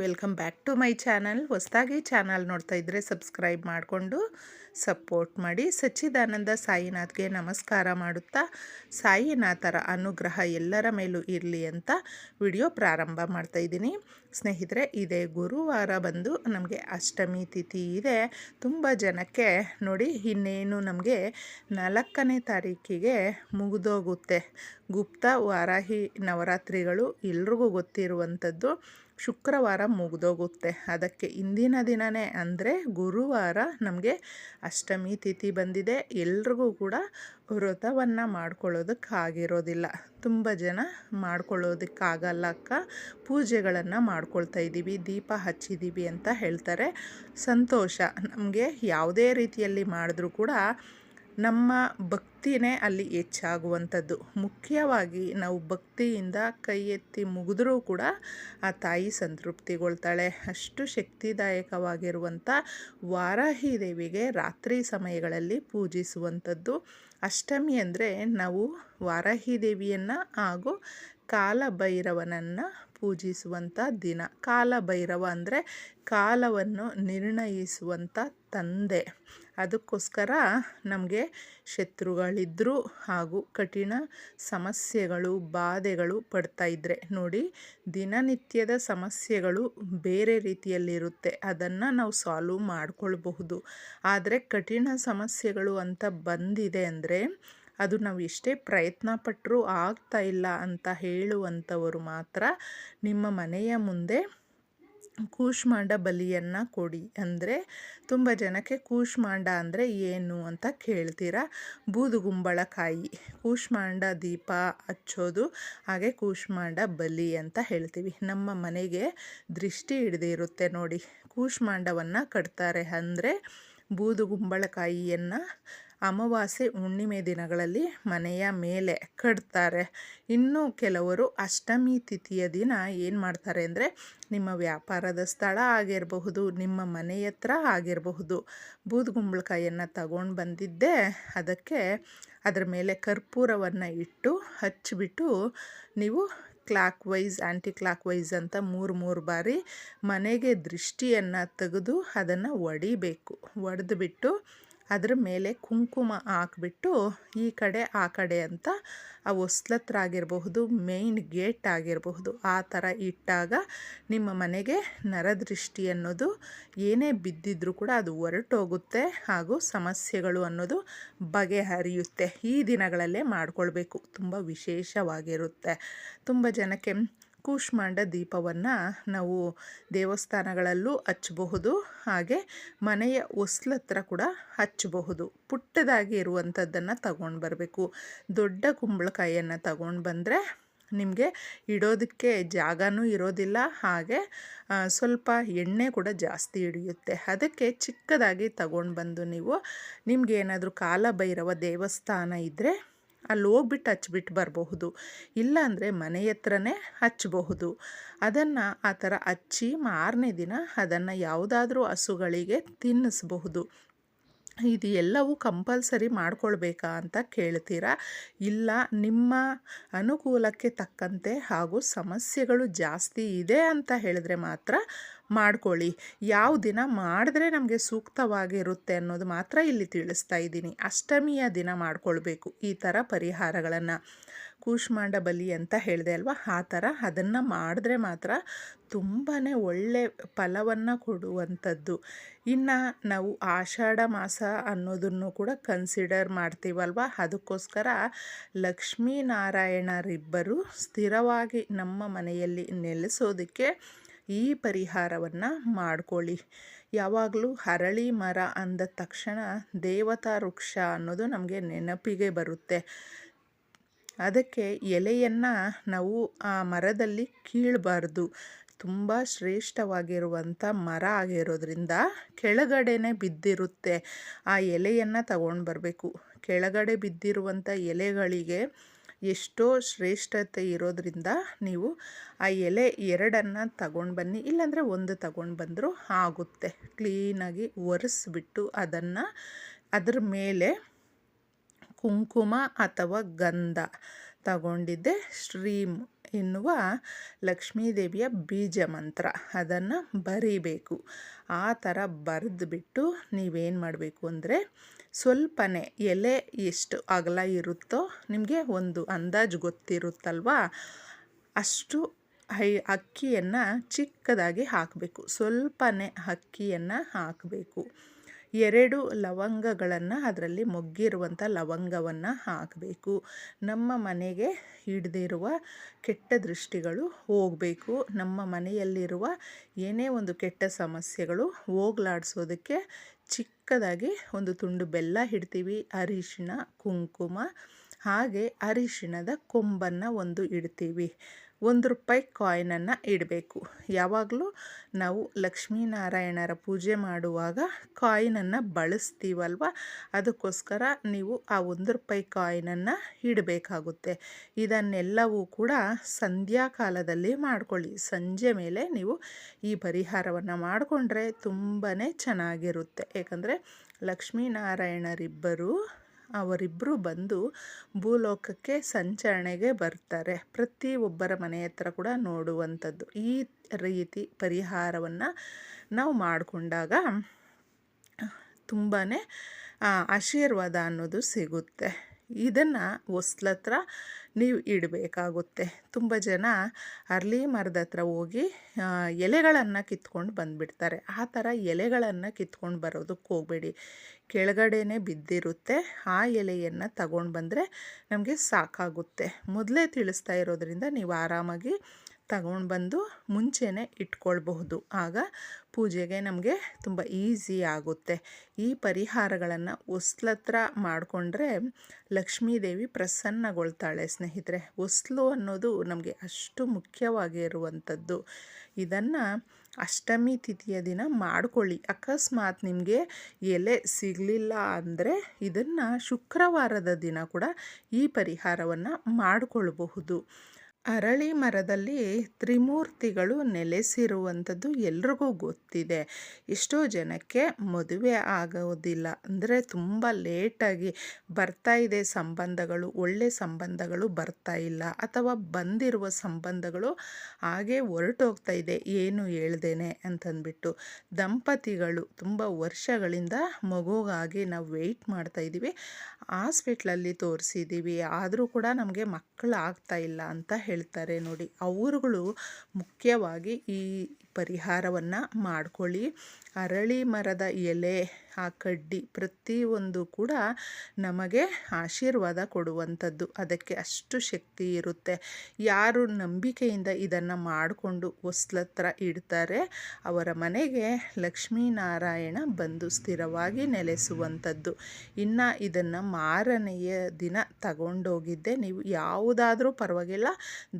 Welcome back to my channel. ಹೊಸದಾಗಿ channel ನೋಡ್ತಾ ಇದ್ದರೆ ಸಬ್ಸ್ಕ್ರೈಬ್ ಮಾಡಿಕೊಂಡು ಸಪೋರ್ಟ್ ಮಾಡಿ. ಸಚ್ಚಿದಾನಂದ ಸಾಯಿನಾಥ್ಗೆ ನಮಸ್ಕಾರ ಮಾಡುತ್ತಾ, ಸಾಯಿನಾಥರ ಅನುಗ್ರಹ ಎಲ್ಲರ ಮೇಲೂ ಇರಲಿ ಅಂತ ವಿಡಿಯೋ ಪ್ರಾರಂಭ ಮಾಡ್ತಾ ಇದ್ದೀನಿ. ಸ್ನೇಹಿತರೆ, ಇದೇ ಗುರುವಾರ ಬಂದು ನಮಗೆ ಅಷ್ಟಮಿ ತಿಥಿ ಇದೆ. ತುಂಬ ಜನಕ್ಕೆ ನೋಡಿ ಇನ್ನೇನು ನಮಗೆ ನಾಲ್ಕನೇ ತಾರೀಕಿಗೆ ಮುಗಿದೋಗುತ್ತೆ. ಗುಪ್ತ ವಾರಾಹಿ ನವರಾತ್ರಿಗಳು ಎಲ್ರಿಗೂ ಗೊತ್ತಿರುವಂಥದ್ದು ಶುಕ್ರವಾರ ಮುಗಿದೋಗುತ್ತೆ. ಅದಕ್ಕೆ ಇಂದಿನ ದಿನವೇ ಅಂದರೆ ಗುರುವಾರ ನಮಗೆ ಅಷ್ಟಮಿ ತಿಥಿ ಬಂದಿದೆ. ಎಲ್ರಿಗೂ ಕೂಡ ವ್ರತವನ್ನು ಮಾಡ್ಕೊಳ್ಳೋದಕ್ಕಾಗಿರೋದಿಲ್ಲ ತುಂಬ ಜನ ಮಾಡ್ಕೊಳ್ಳೋದಕ್ಕಾಗಲ್ಲ ಅಕ್ಕ. ಪೂಜೆಗಳನ್ನು ಮಾಡ್ಕೊಳ್ತಾ ಇದ್ದೀವಿ. ದೀಪ ಹಚ್ಚಿದ್ದೀವಿ ಅಂತ ಹೇಳ್ತಾರೆ. ಸಂತೋಷ. ನಮಗೆ ಯಾವುದೇ ರೀತಿಯಲ್ಲಿ ಮಾಡಿದ್ರೂ ಕೂಡ ನಮ್ಮ ಭಕ್ತಿನೇ ಅಲ್ಲಿ ಹೆಚ್ಚಾಗುವಂಥದ್ದು. ಮುಖ್ಯವಾಗಿ ನಾವು ಭಕ್ತಿಯಿಂದ ಕೈ ಎತ್ತಿ ಮುಗಿದ್ರೂ ಕೂಡ ಆ ತಾಯಿ ಸಂತೃಪ್ತಿಗೊಳ್ತಾಳೆ. ಅಷ್ಟು ಶಕ್ತಿದಾಯಕವಾಗಿರುವಂಥ ವಾರಾಹಿ ದೇವಿಗೆ ರಾತ್ರಿ ಸಮಯಗಳಲ್ಲಿ ಪೂಜಿಸುವಂಥದ್ದು. ಅಷ್ಟಮಿ ಅಂದರೆ ನಾವು ವಾರಾಹಿ ದೇವಿಯನ್ನು ಹಾಗೂ ಕಾಲಭೈರವನನ್ನು ಪೂಜಿಸುವಂಥ ದಿನ. ಕಾಲಭೈರವ ಅಂದರೆ ಕಾಲವನ್ನು ನಿರ್ಣಯಿಸುವಂಥ ತಂದೆ. ಅದಕ್ಕೋಸ್ಕರ ನಮಗೆ ಶತ್ರುಗಳಿದ್ದರೂ ಹಾಗೂ ಕಠಿಣ ಸಮಸ್ಯೆಗಳು, ಬಾಧೆಗಳು ಪಡ್ತಾ ಇದ್ದರೆ ನೋಡಿ ದಿನನಿತ್ಯದ ಸಮಸ್ಯೆಗಳು ಬೇರೆ ರೀತಿಯಲ್ಲಿರುತ್ತೆ. ಅದನ್ನು ನಾವು ಸಾಲ್ವ್ ಮಾಡಿಕೊಳ್ಬಹುದು. ಆದರೆ ಕಠಿಣ ಸಮಸ್ಯೆಗಳು ಅಂತ ಬಂದಿದೆ ಅಂದರೆ ಅದು ನಾವು ಎಷ್ಟೇ ಪ್ರಯತ್ನ ಪಟ್ಟರೂ ಆಗ್ತಾ ಇಲ್ಲ ಅಂತ ಹೇಳುವಂಥವರು ಮಾತ್ರ ನಿಮ್ಮ ಮನೆಯ ಮುಂದೆ ಕೂಷ್ಮಾಂಡ ಬಲಿಯನ್ನು ಕೊಡಿ ಅಂದರೆ ತುಂಬ ಜನಕ್ಕೆ ಕೂಷ್ಮಾಂಡ ಅಂದರೆ ಏನು ಅಂತ ಕೇಳ್ತೀರಾ? ಬೂದುಗುಂಬಳಕಾಯಿ ಕೂಷ್ಮಾಂಡ ದೀಪ ಹಚ್ಚೋದು, ಹಾಗೆ ಕೂಷ್ಮಾಂಡ ಬಲಿ ಅಂತ ಹೇಳ್ತೀವಿ. ನಮ್ಮ ಮನೆಗೆ ದೃಷ್ಟಿ ಹಿಡಿದಿರುತ್ತೆ ನೋಡಿ. ಕೂಶ್ಮಾಂಡವನ್ನು ಕಟ್ತಾರೆ ಅಂದರೆ ಬೂದುಗುಂಬಳಕಾಯಿಯನ್ನು ಅಮಾವಾಸ್ಯೆ ಹುಣ್ಣಿಮೆ ದಿನಗಳಲ್ಲಿ ಮನೆಯ ಮೇಲೆ ಕಟ್ತಾರೆ. ಇನ್ನು ಕೆಲವರು ಅಷ್ಟಮಿ ತಿಥಿಯ ದಿನ ಏನು ಮಾಡ್ತಾರೆ ಅಂದರೆ ನಿಮ್ಮ ವ್ಯಾಪಾರದ ಸ್ಥಳ ಆಗಿರಬಹುದು, ನಿಮ್ಮ ಮನೆ ಹತ್ರ ಆಗಿರಬಹುದು. ಬೂದುಗುಂಬಳಕಾಯಿಯನ್ನು ತಗೊಂಡು ಬಂದಿದ್ದೆ. ಅದಕ್ಕೆ ಅದರ ಮೇಲೆ ಕರ್ಪೂರವನ್ನು ಇಟ್ಟು ಹಚ್ಚಿಬಿಟ್ಟು ನೀವು clockwise anticlockwise ಅಂತ ಮೂರು ಮೂರು ಬಾರಿ ಮನೆಗೆ ದೃಷ್ಟಿಯನ್ನು ತೆಗೆದು ಅದನ್ನು ಒಡಿಬೇಕು. ಒಡೆದ್ಬಿಟ್ಟು ಅದ್ರ ಮೇಲೆ ಕುಂಕುಮ ಹಾಕ್ಬಿಟ್ಟು ಈ ಕಡೆ, ಆ ಕಡೆ ಅಂತ ಆ ಹೊಸ್ಲತ್ರ ಆಗಿರಬಹುದು ಮೇಯ್ನ್ ಗೇಟ್ ಆಗಿರಬಹುದು. ಆ ಥರ ಇಟ್ಟಾಗ ನಿಮ್ಮ ಮನೆಗೆ ನರದೃಷ್ಟಿ ಅನ್ನೋದು ಏನೇ ಬಿದ್ದಿದ್ರೂ ಕೂಡ ಅದು ಹೊರಟೋಗುತ್ತೆ. ಹಾಗೂ ಸಮಸ್ಯೆಗಳು ಅನ್ನೋದು ಬಗೆಹರಿಯುತ್ತೆ. ಈ ದಿನಗಳಲ್ಲೇ ಮಾಡಿಕೊಳ್ಬೇಕು. ತುಂಬ ವಿಶೇಷವಾಗಿರುತ್ತೆ. ತುಂಬ ಜನಕ್ಕೆ ಕೂಷ್ಮಾಂಡ ದೀಪವನ್ನು ನಾವು ದೇವಸ್ಥಾನಗಳಲ್ಲೂ ಹಚ್ಚಬಹುದು, ಹಾಗೆ ಮನೆಯ ಹೊಸ್ಲತ್ರ ಕೂಡ ಹಚ್ಚಬಹುದು. ಪುಟ್ಟದಾಗಿ ಇರುವಂಥದ್ದನ್ನು ತಗೊಂಡು ಬರಬೇಕು. ದೊಡ್ಡ ಕುಂಬಳಕಾಯಿಯನ್ನು ತಗೊಂಡು ಬಂದರೆ ನಿಮಗೆ ಇಡೋದಕ್ಕೆ ಜಾಗನೂ ಇರೋದಿಲ್ಲ, ಹಾಗೆ ಸ್ವಲ್ಪ ಎಣ್ಣೆ ಕೂಡ ಜಾಸ್ತಿ ಹಿಡಿಯುತ್ತೆ. ಅದಕ್ಕೆ ಚಿಕ್ಕದಾಗಿ ತಗೊಂಡು ಬಂದು ನೀವು ನಿಮಗೇನಾದರೂ ಕಾಲಭೈರವ ದೇವಸ್ಥಾನ ಇದ್ದರೆ ಅಲ್ಲಿ ಹೋಗ್ಬಿಟ್ಟು ಹಚ್ಬಿಟ್ಟು ಬರಬಹುದು. ಇಲ್ಲಾಂದರೆ ಮನೆ ಹತ್ರನೇ ಹಚ್ಚಬಹುದು ಅದನ್ನು ಆ ಥರ ಹಚ್ಚಿ ಮಾರನೇ ದಿನ ಅದನ್ನು ಯಾವುದಾದ್ರೂ ಹಸುಗಳಿಗೆ ತಿನ್ನಿಸ್ಬಹುದು. ಇದು ಎಲ್ಲವೂ ಕಂಪಲ್ಸರಿ ಮಾಡ್ಕೊಳ್ಬೇಕಾ ಅಂತ ಕೇಳ್ತೀರಾ? ಇಲ್ಲ, ನಿಮ್ಮ ಅನುಕೂಲಕ್ಕೆ ತಕ್ಕಂತೆ ಹಾಗೂ ಸಮಸ್ಯೆಗಳು ಜಾಸ್ತಿ ಇದೆ ಅಂತ ಹೇಳಿದ್ರೆ ಮಾತ್ರ ಮಾಡ್ಕೊಳ್ಳಿ. ಯಾವ ದಿನ ಮಾಡಿದ್ರೆ ನಮಗೆ ಸೂಕ್ತವಾಗಿರುತ್ತೆ ಅನ್ನೋದು ಮಾತ್ರ ಇಲ್ಲಿ ತಿಳಿಸ್ತಾ ಇದ್ದೀನಿ. ಅಷ್ಟಮಿಯ ದಿನ ಮಾಡ್ಕೊಳ್ಬೇಕು ಈ ಥರ ಪರಿಹಾರಗಳನ್ನು. ಕೂಷ್ಮಾಂಡ ಬಲಿ ಅಂತ ಹೇಳಿದೆ ಅಲ್ವಾ? ಆ ಥರ ಅದನ್ನು ಮಾಡಿದ್ರೆ ಮಾತ್ರ ತುಂಬಾ ಒಳ್ಳೆ ಫಲವನ್ನು ಕೊಡುವಂಥದ್ದು. ಇನ್ನು ನಾವು ಆಷಾಢ ಮಾಸ ಅನ್ನೋದನ್ನು ಕೂಡ ಕನ್ಸಿಡರ್ ಮಾಡ್ತೀವಲ್ವ? ಅದಕ್ಕೋಸ್ಕರ ಲಕ್ಷ್ಮೀನಾರಾಯಣರಿಬ್ಬರು ಸ್ಥಿರವಾಗಿ ನಮ್ಮ ಮನೆಯಲ್ಲಿ ನೆಲೆಸೋದಕ್ಕೆ ಈ ಪರಿಹಾರವನ್ನು ಮಾಡ್ಕೊಳ್ಳಿ. ಯಾವಾಗಲೂ ಹರಳಿ ಮರ ಅಂದ ತಕ್ಷಣ ದೇವತಾ ವೃಕ್ಷ ಅನ್ನೋದು ನಮಗೆ ನೆನಪಿಗೆ ಬರುತ್ತೆ. ಅದಕ್ಕೆ ಎಲೆಯನ್ನು ನಾವು ಆ ಮರದಲ್ಲಿ ಕೀಳಬಾರ್ದು. ತುಂಬ ಶ್ರೇಷ್ಠವಾಗಿರುವಂಥ ಮರ ಆಗಿರೋದ್ರಿಂದ ಕೆಳಗಡೆನೆ ಬಿದ್ದಿರುತ್ತೆ. ಆ ಎಲೆಯನ್ನು ತಗೊಂಡು ಬರಬೇಕು ಕೆಳಗಡೆ ಬಿದ್ದಿರುವಂಥ ಎಲೆಗಳಿಗೆ ಎಷ್ಟೋ ಶ್ರೇಷ್ಠತೆ ಇರೋದ್ರಿಂದ ನೀವು ಆ ಎಲೆ ಎರಡನ್ನು ತಗೊಂಡು ಬನ್ನಿ, ಇಲ್ಲಾಂದರೆ ಒಂದು ತಗೊಂಡು ಬಂದರೂ ಆಗುತ್ತೆ. ಕ್ಲೀನಾಗಿ ಒರೆಸ್ಬಿಟ್ಟು ಅದನ್ನು ಅದ್ರ ಮೇಲೆ ಕುಂಕುಮ ಅಥವಾ ಗಂಧ ತಗೊಂಡಿದ್ದೆ ಸ್ಟ್ರೀಮ್ ಎನ್ನುವ ಲಕ್ಷ್ಮೀದೇವಿಯ ಬೀಜ ಮಂತ್ರ. ಅದನ್ನು ಬರೀಬೇಕು. ಆ ಥರ ಬರೆದ್ಬಿಟ್ಟು ನೀವೇನು ಮಾಡಬೇಕು ಅಂದರೆ ಸ್ವಲ್ಪನೇ ಎಲೆ ಎಷ್ಟು ಅಗಲ ಇರುತ್ತೋ ನಿಮಗೆ ಒಂದು ಅಂದಾಜು ಗೊತ್ತಿರುತ್ತಲ್ವಾ? ಅಷ್ಟು ಹೈ ಅಕ್ಕಿಯನ್ನು ಚಿಕ್ಕದಾಗಿ ಹಾಕಬೇಕು. ಸ್ವಲ್ಪನೇ ಅಕ್ಕಿಯನ್ನು ಹಾಕಬೇಕು. ಎರಡು ಲವಂಗಗಳನ್ನು ಅದರಲ್ಲಿ ಮೊಗ್ಗಿರುವಂಥ ಲವಂಗವನ್ನು ಹಾಕಬೇಕು. ನಮ್ಮ ಮನೆಗೆ ಹಿಡ್ದಿರುವ ಕೆಟ್ಟ ದೃಷ್ಟಿಗಳು ಹೋಗಬೇಕು. ನಮ್ಮ ಮನೆಯಲ್ಲಿರುವ ಏನೇ ಒಂದು ಕೆಟ್ಟ ಸಮಸ್ಯೆಗಳು ಹೋಗ್ಲಾಡಿಸೋದಕ್ಕೆ ಚಿಕ್ಕದಾಗಿ ಒಂದು ತುಂಡು ಬೆಲ್ಲ ಇಡ್ತೀವಿ. ಅರಿಶಿಣ, ಕುಂಕುಮ ಹಾಗೆ ಅರಿಶಿಣದ ಕೊಂಬನ್ನು ಒಂದು ಇಡ್ತೀವಿ. ಒಂದು ರೂಪಾಯಿ ಕಾಯಿನನ್ನು ಇಡಬೇಕು. ಯಾವಾಗಲೂ ನಾವು ಲಕ್ಷ್ಮೀನಾರಾಯಣರ ಪೂಜೆ ಮಾಡುವಾಗ ಕಾಯಿನನ್ನು ಬಳಸ್ತೀವಲ್ವ? ಅದಕ್ಕೋಸ್ಕರ ನೀವು ಆ ಒಂದು ರೂಪಾಯಿ ಕಾಯಿನನ್ನು ಇಡಬೇಕಾಗುತ್ತೆ. ಇದನ್ನೆಲ್ಲವೂ ಕೂಡ ಸಂಧ್ಯಾ ಕಾಲದಲ್ಲಿ ಮಾಡ್ಕೊಳ್ಳಿ. ಸಂಜೆ ಮೇಲೆ ನೀವು ಈ ಪರಿಹಾರವನ್ನು ಮಾಡಿಕೊಂಡ್ರೆ ತುಂಬಾ ಚೆನ್ನಾಗಿರುತ್ತೆ. ಏಕೆಂದರೆ ಲಕ್ಷ್ಮೀನಾರಾಯಣರಿಬ್ಬರು ಅವರಿಬ್ಬರು ಬಂದು ಭೂಲೋಕಕ್ಕೆ ಸಂಚರಣೆಗೆ ಬರ್ತಾರೆ. ಪ್ರತಿ ಒಬ್ಬರ ಮನೆ ಹತ್ರ ಕೂಡ ನೋಡುವಂಥದ್ದು. ಈ ರೀತಿ ಪರಿಹಾರವನ್ನು ನಾವು ಮಾಡಿಕೊಂಡಾಗ ತುಂಬಾ ಆಶೀರ್ವಾದ ಅನ್ನೋದು ಸಿಗುತ್ತೆ. ಇದನ್ನು ಹೊಸ್ಲತ್ರ ನೀವು ಇಡಬೇಕಾಗುತ್ತೆ. ತುಂಬ ಜನ ಅರ್ಲಿ ಮರದ ಹತ್ರ ಹೋಗಿ ಎಲೆಗಳನ್ನು ಕಿತ್ಕೊಂಡು ಬಂದುಬಿಡ್ತಾರೆ. ಆ ಥರ ಎಲೆಗಳನ್ನು ಕಿತ್ಕೊಂಡು ಬರೋದಕ್ಕೆ ಹೋಗಬೇಡಿ. ಕೆಳಗಡೆನೇ ಬಿದ್ದಿರುತ್ತೆ. ಆ ಎಲೆಯನ್ನು ತಗೊಂಡು ಬಂದರೆ ನಮಗೆ ಸಾಕಾಗುತ್ತೆ. ಮೊದಲೇ ತಿಳಿಸ್ತಾ ಇರೋದ್ರಿಂದ ನೀವು ಆರಾಮಾಗಿ ತಗೊಂಡು ಬಂದು ಮುಂಚೆನೇ ಇಟ್ಕೊಳ್ಬಹುದು. ಆಗ ಪೂಜೆಗೆ ನಮಗೆ ತುಂಬ ಈಸಿ ಆಗುತ್ತೆ. ಈ ಪರಿಹಾರಗಳನ್ನು ಹೊಸ್ಲತ್ರ ಮಾಡಿಕೊಂಡ್ರೆ ಲಕ್ಷ್ಮೀದೇವಿ ಪ್ರಸನ್ನಗೊಳ್ತಾಳೆ ಸ್ನೇಹಿತರೆ. ಹೊಸ್ಲು ಅನ್ನೋದು ನಮಗೆ ಅಷ್ಟು ಮುಖ್ಯವಾಗಿರುವಂಥದ್ದು. ಇದನ್ನು ಅಷ್ಟಮಿ ತಿಥಿಯ ದಿನ ಮಾಡಿಕೊಳ್ಳಿ. ಅಕಸ್ಮಾತ್ ನಿಮಗೆ ಎಲೆ ಸಿಗಲಿಲ್ಲ ಅಂದರೆ ಇದನ್ನು ಶುಕ್ರವಾರದ ದಿನ ಕೂಡ ಈ ಪರಿಹಾರವನ್ನು ಮಾಡಿಕೊಳ್ಬಹುದು. ಅರಳಿ ಮರದಲ್ಲಿ ತ್ರಿಮೂರ್ತಿಗಳು ನೆಲೆಸಿರುವಂಥದ್ದು ಎಲ್ರಿಗೂ ಗೊತ್ತಿದೆ. ಎಷ್ಟೋ ಜನಕ್ಕೆ ಮದುವೆ ಆಗೋದಿಲ್ಲ. ಅಂದರೆ ತುಂಬ ಲೇಟಾಗಿ ಬರ್ತಾ ಇದೆ ಸಂಬಂಧಗಳು, ಒಳ್ಳೆ ಸಂಬಂಧಗಳು ಬರ್ತಾ ಇಲ್ಲ. ಅಥವಾ ಬಂದಿರುವ ಸಂಬಂಧಗಳು ಹಾಗೆ ಹೊರಟೋಗ್ತಾ ಇದೆ. ಏನು ಹೇಳ್ದೇನೆ ಅಂತಂದ್ಬಿಟ್ಟು ದಂಪತಿಗಳು ತುಂಬ ವರ್ಷಗಳಿಂದ ಮಗುಗಾಗಿ ನಾವು ವೆಯ್ಟ್ ಮಾಡ್ತಾ ಇದ್ದೀವಿ. ಹಾಸ್ಪಿಟ್ಲಲ್ಲಿ ತೋರಿಸಿದ್ದೀವಿ. ಆದರೂ ಕೂಡ ನಮಗೆ ಮಕ್ಕಳು ಆಗ್ತಾ ಇಲ್ಲ ಅಂತ ಹೇಳ್ತಾರೆ ನೋಡಿ. ಅವರುಗಳು ಮುಖ್ಯವಾಗಿ ಈ ಪರಿಹಾರವನ್ನು ಮಾಡ್ಕೊಳ್ಳಿ. ಅರಳಿ ಮರದ ಎಲೆ ಆ ಕಡ್ಡಿ ಪ್ರತಿಯೊಂದು ಕೂಡ ನಮಗೆ ಆಶೀರ್ವಾದ ಕೊಡುವಂಥದ್ದು. ಅದಕ್ಕೆ ಅಷ್ಟು ಶಕ್ತಿ ಇರುತ್ತೆ. ಯಾರು ನಂಬಿಕೆಯಿಂದ ಇದನ್ನು ಮಾಡಿಕೊಂಡು ಹೊಸ್ಲತ್ರ ಇಡ್ತಾರೆ, ಅವರ ಮನೆಗೆ ಲಕ್ಷ್ಮೀನಾರಾಯಣ ಬಂದು ಸ್ಥಿರವಾಗಿ ನೆಲೆಸುವಂಥದ್ದು. ಇನ್ನು ಇದನ್ನು ಮಾರನೆಯ ದಿನ ತಗೊಂಡೋಗಿದ್ದೆ. ನೀವು ಯಾವುದಾದ್ರೂ ಪರವಾಗಿಲ್ಲ,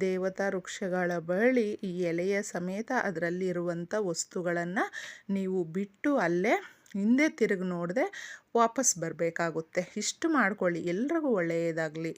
ದೇವತಾ ವೃಕ್ಷಗಳ ಬಳಿ ಈ ಎಲೆಯ ಸಮೇತ ಅದರಲ್ಲಿರುವಂಥ ವಸ್ತುಗಳನ್ನು ನೀವು ಬಿಟ್ಟು ಅಲ್ಲೇ ಹಿಂದೆ ತಿರುಗಿ ನೋಡದೆ ವಾಪಸ್ ಬರಬೇಕಾಗುತ್ತೆ. ಇಷ್ಟು ಮಾಡ್ಕೊಳ್ಳಿ. ಎಲ್ರಿಗೂ ಒಳ್ಳೆಯದಾಗಲಿ.